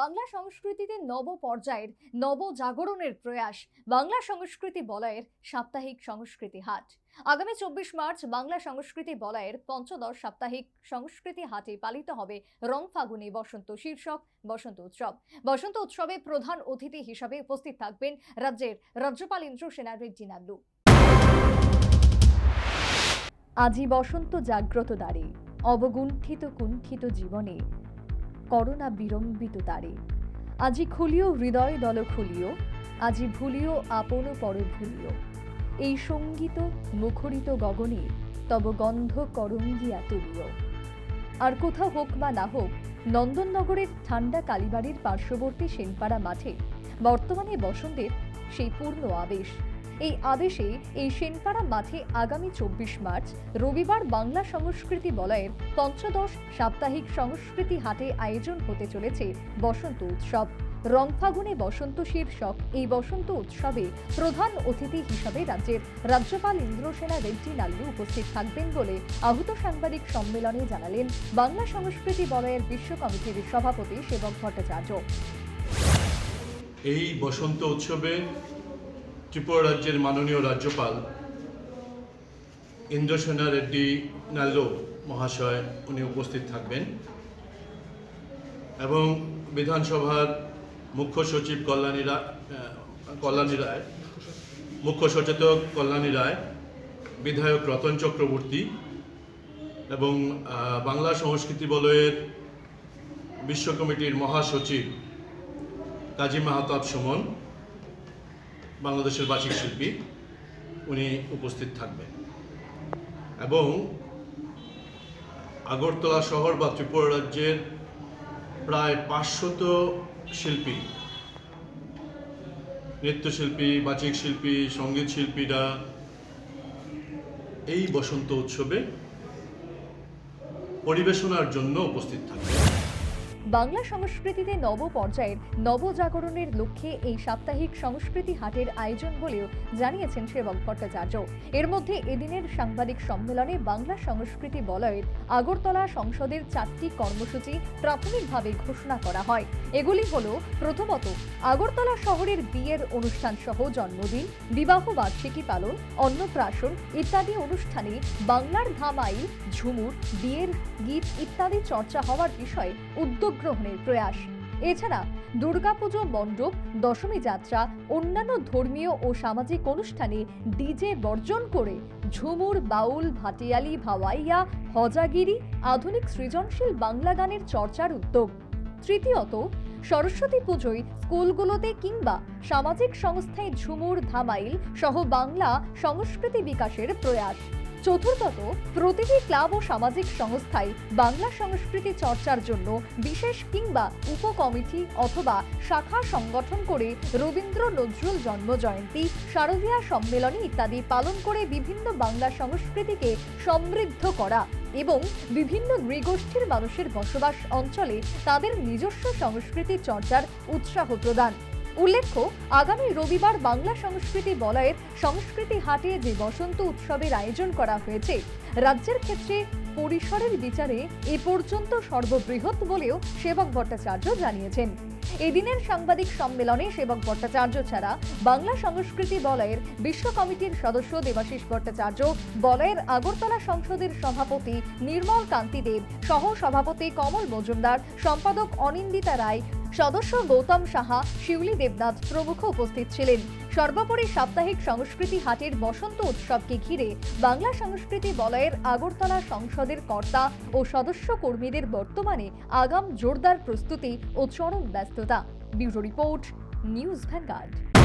বাংলা সংস্কৃতিতে নব পর্যায়ের নব জাগরণের প্রয়াস বাংলা সংস্কৃতি বলয়ের সাপ্তাহিক সংস্কৃতি হাট। আগামী চব্বিশ মার্চ বাংলা সংস্কৃতি বলয়ের পঞ্চদশ সাপ্তাহিক সংস্কৃতি হাটে পালিত হবে রং ফাগুনে বসন্ত শীর্ষক বসন্ত উৎসব। বসন্ত উৎসবে প্রধান অতিথি হিসাবে উপস্থিত থাকবেন রাজ্যের রাজ্যপাল ইন্দ্র সেনা রেড্ডি নাল্লু আজি বসন্ত জাগ্রত দ্বারে, অবগুণ্ঠিত কুণ্ঠিত জীবনে করোনা বিড়ম্বিত তারে। আজি খুলিও, হৃদয় দল খুলিও, আজি ভুলিও আপন পর ভুলিও। এই সংগীত মুখরিত গগনে, তব গন্ধ করঙ্গিয়া তুলিও। আর কোথাও হোক বা না হোক, নন্দননগরের ঠান্ডা কালীবাড়ির পার্শ্ববর্তী সেনপাড়া মাঠে বর্তমানে বসন্তের সেই পূর্ণ আবেশ। এই আদেশে এই সেনপাড়া মাঠে আগামী চব্বিশ মার্চ, রবিবার বাংলা সংস্কৃতি বলয়ের পঞ্চদশ সাপ্তাহিক সংস্কৃতি হাটে আয়োজন হতে চলেছে বসন্ত উৎসব। রংফাগুনে বসন্ত শীর্ষক এই বসন্ত উৎসবে প্রধান অতিথি হিসাবে রাজ্যের রাজ্যপাল ইন্দ্রসেনা রেড্ডি নাল্লু উপস্থিত থাকবেন বলে আহত সাংবাদিক সম্মেলনে জানালেন বাংলা সংস্কৃতি বলয়ের বিশ্ব কমিটির সভাপতি সেবক ভট্টাচার্য। এই বসন্ত উৎসবে ত্রিপুরা রাজ্যের মাননীয় রাজ্যপাল ইন্দ্রসেনা রেড্ডি নাল্লো মহাশয় উনি উপস্থিত থাকবেন এবং বিধানসভার মুখ্য সচিব কল্যাণী রায় কল্যাণী রায়, মুখ্য সচেতক কল্যাণী রায়, বিধায়ক রতন চক্রবর্তী এবং বাংলা সংস্কৃতি বলয়ের বিশ্ব কমিটির মহাসচিব কাজী মাহতাব সুমন। বাংলাদেশের বার্ষিক শিল্পী, উনি উপস্থিত থাকবেন। এবং আগরতলা শহর বা ত্রিপুরা রাজ্যের প্রায় পাঁচশত শিল্পী, নৃত্যশিল্পী, বাচিক শিল্পী, সংগীত শিল্পীরা এই বসন্ত উৎসবে পরিবেশনার জন্য উপস্থিত থাকবে বাংলা সংস্কৃতিতে নব পর্যায়ের নবজাগরণের লক্ষ্যে এই সাপ্তাহিক সংস্কৃতি হাটের আয়োজন বলেও জানিয়েছেন সেবক ভট্টাচার্য। এর মধ্যে এদিনের সাংবাদিক সম্মেলনে বাংলা সংস্কৃতি বলয়ের আগরতলা সংসদের চারটি কর্মসূচি প্রাথমিকভাবে ঘোষণা করা হয়। এগুলি হল, প্রথমত, আগরতলা শহরের বিয়ের অনুষ্ঠান সহ জন্মদিন, বিবাহ বার্ষিকী পালন, অন্নপ্রাশন ইত্যাদি অনুষ্ঠানে বাংলার ধামাই ঝুমুর, বিয়ের গীত ইত্যাদি চর্চা হওয়ার বিষয়ে উদ্যোগ গ্রহণের প্রয়াস। এছাড়া দুর্গাপুজো মণ্ডপ, দশমী যাত্রা, অন্যান্য ধর্মীয় ও সামাজিক অনুষ্ঠানে ডিজে বর্জন করে ঝুমুর, বাউল, ভাটিয়ালি, ভাওয়াইয়া, হজাগিরি, আধুনিক সৃজনশীল বাংলা গানের চর্চার উদ্যোগ। তৃতীয়ত, সরস্বতী পুজোয় স্কুলগুলোতে কিংবা সামাজিক সংস্থায় ঝুমুর, ধামাইল সহ বাংলা সংস্কৃতি বিকাশের প্রয়াস। চতুর্থত প্রতিটি ক্লাব ও সামাজিক সংস্থায় বাংলা সংস্কৃতি চর্চার জন্য বিশেষ কিংবা উপকমিটি অথবা শাখা সংগঠন করে রবীন্দ্র নজরুল জন্ম জয়ন্তী শারদীয়া সম্মেলনী ইত্যাদি পালন করে বিভিন্ন বাংলা সংস্কৃতিকে সমৃদ্ধ করা এবং বিভিন্ন নৃগোষ্ঠীর মানুষের বসবাস অঞ্চলে তাদের নিজস্ব সংস্কৃতি চর্চার উৎসাহ প্রদান। উল্লেখ্য, আগামী রবিবার বাংলা সংস্কৃতি বলয়ের সংস্কৃতি হাটে যে বসন্ত উৎসবের আয়োজন করা হয়েছে, রাজ্যের ক্ষেত্রে পরিসরের বিচারে এ পর্যন্ত সর্ববৃহৎ বলেও সেবক ভট্টাচার্য জানিয়েছেন। এদিনের সাংবাদিক সম্মেলনে সেবক ভট্টাচার্য ছাড়া বাংলা সংস্কৃতি বলয়ের বিশ্ব কমিটির সদস্য দেবাশিস ভট্টাচার্য, বলয়ের আগরতলা সংসদের সভাপতি নির্মল কান্তি দেব সহ সভাপতি কমল মজুমদার, সম্পাদক অনিন্দিতা রায় সদস্য গৌতম সাহা, শিউলি দেবনাথ প্রমুখ উপস্থিত ছিলেন। সর্বোপরি সাপ্তাহিক সংস্কৃতি হাটের বসন্ত উৎসবকে ঘিরে বাংলা সংস্কৃতি বলয়ের আগরতলা সংসদের কর্তা ও সদস্য কর্মীদের বর্তমানে আগাম জোরদার প্রস্তুতি ও চরম ব্যস্ততা। Bureau report, news vanguard.